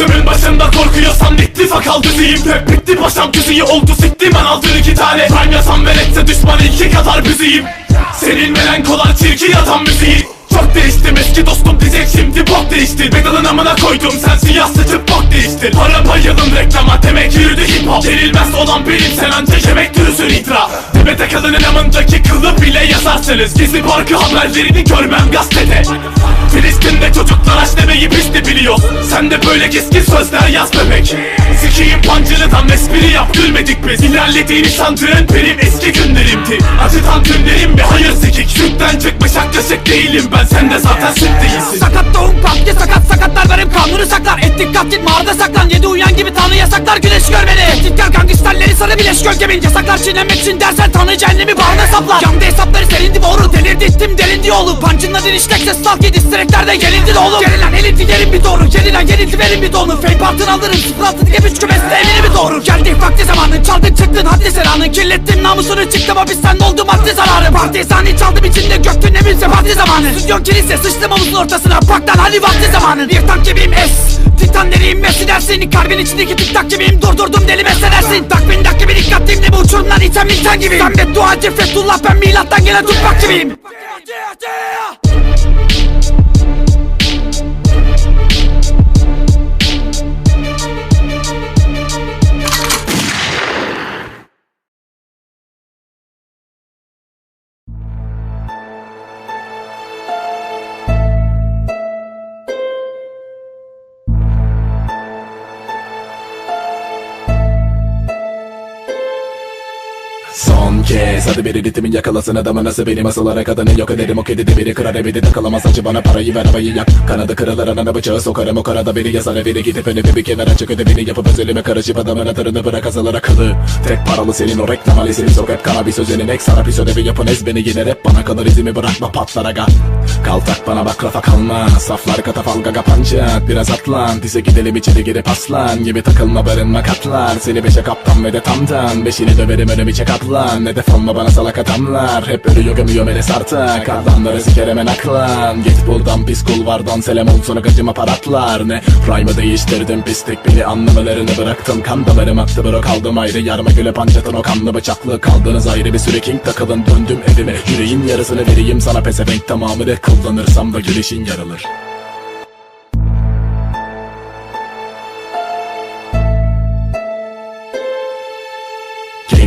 Börsümün başında korkuyorsam bitti fakal düzeyim Rap bitti paşam düzeyi oldu siktim ben aldın iki tane. Rhyme yazan veretse düşmanı iki kadar büzeyim Senin melankolar çirkin yatan müziği. Çok değiştim eski dostum diyecek şimdi bok değişti. Medalın amına koydum sen siyah sıçıp bok değiştir Para bayılın reklama demek yürüdü hip hop. Yenilmez olan benim sen ancak yemek dürüsün itra Tibete kalının amındaki kılıp bile yazarsınız. Gizli parkı haberlerini görmem gazetede Filistin'de çocuklar aç demeyi biz de biliyor Sen de böyle keskin sözler yaz bebek Sikiyim pancılıdan espri yap gülmedik biz İlerlediğini sandığın benim eski günlerimdi. Acıtan günlerim bir hayır sikik. Sütten çıkmış yaklaşık değilim ben sen de zaten süt değilsin. Sakat doğum kalktı sakat sakatlar benim kanunu saklar. Ettik katlit mağarada saklan Yedi uyan gibi tanrı yasaklar güneş görmeli Tehditkar gangsterleri sarı bileş gölgemin Yasaklar çiğnemek için dersen tanrı cehennemi bağrına saplar. Yandı hesapları serindi boru delirdi ittim delindi oğlum. Pancınla diriştekse stalk yedi direklerde gelindi de oğlum. Gerilen elinti yerin bir doğru Gerilen gelinti verin bir donu. Fake partın alırım sıfır altı diye üç kümesle emini bir doğru. Geldi vakti zamanın çaldın çıktın haddi seranın Kirlettin. Namusunu çıktım hapisten oldum maddi zararı. Partizani çaldım içinde göktün ne bilse parti zamanı. Stüdyon kilise sıçtım omuzun ortasına. Bak lan hadi vakti zamanı. Bir tank gibiyim es. Titan deriyim Messi dersin Kalbin içindeki tik tak gibiyim Durdurdum deli mesledersin Tak bin dak gibi dikkatliyim Ne bu uçurumdan iten minten gibi Sen beddua Cefretullah ben milattan gelen tutmak gibiyim Son kez hadi bir ritmin yakalasın adamı nasıl benim asılara kadını yok ederim. O kedide biri kırar evi de kalamaz acı bana parayı ver havayı yak. Kanadı kırılır ana bıçağı sokarım. O karada biri yazar biri gidip önümü bir kenara çık ödevini yapıp özelime karışıp adamın atırını bırak azalır akıllı Tek paralı senin o reklam alesini sok hep kana bir sözünün ek sana pis ödevi yapın ez beni yine hep bana kalır izimi bırakma patlar aga Kaltak bana bak rafa kalma. Saflar katafalga kapanacak Biraz atlan Dize gidelim içeri girip aslan Gibi takılma barınma katlar Seni beşe kaptan ve de tamdan. Beşini döverim önümü çek atlan Hedef olma bana salak adamlar. Hep ölüyor gömüyor meles artık. Adamları siker hemen aklan. Git buradan pis kulvardan. Selam ol sonra gacıma paratlar Ne Rhyme'ı değiştirdim pislik Beni anlamalarını bıraktım. Kan damarım aktı bro kaldım ayrı. Yarma güle pancatın o kanlı bıçaklı. Kaldınız ayrı bir süre king takılın. Döndüm evime Yüreğin yarısını vereyim sana. Pezevenk tamamını Kullanırsam da gülüşün yarılır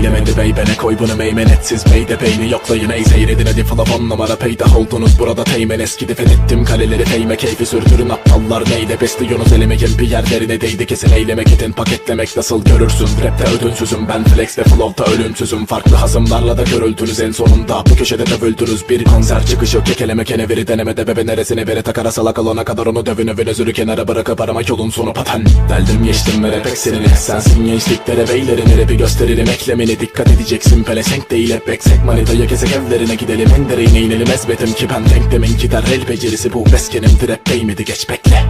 Geylemedi bey bene koy bunu meymenetsiz. Bey de beyni yoklayın ey seyredin. Hadi flop on numara peydah oldunuz. Burada teğmen eskidi fethettim. Kaleleri teyme keyfi sürdürün. Aptallar neyle besliyorsunuz? Elime bir yerlerine değdi. Kesin eylemek itin paketlemek. Nasıl görürsün? Rapte ödünsüzüm. Ben flex ve flow'ta ölümsüzüm. Farklı hazımlarla da görüldünüz. En sonunda bu köşede de böldünüz bir konser çıkışı kekeleme keneviri denemede bebe neresine vere takara salak alana kadar onu dövün övün özürü kenara bırakıp aramak yolun sonu paten. Deldim geçtim ve rap ekserini sensin gençliklere beylerini rapi gösteririm eklemeni dikkat edeceksin pelesenk değil hep eksek. Manitayı kesek evlerine gidelim en derine inelim. Ezbetim ki ben denk demin gider. El becerisi bu beskenim trap değmedi. Geç bekle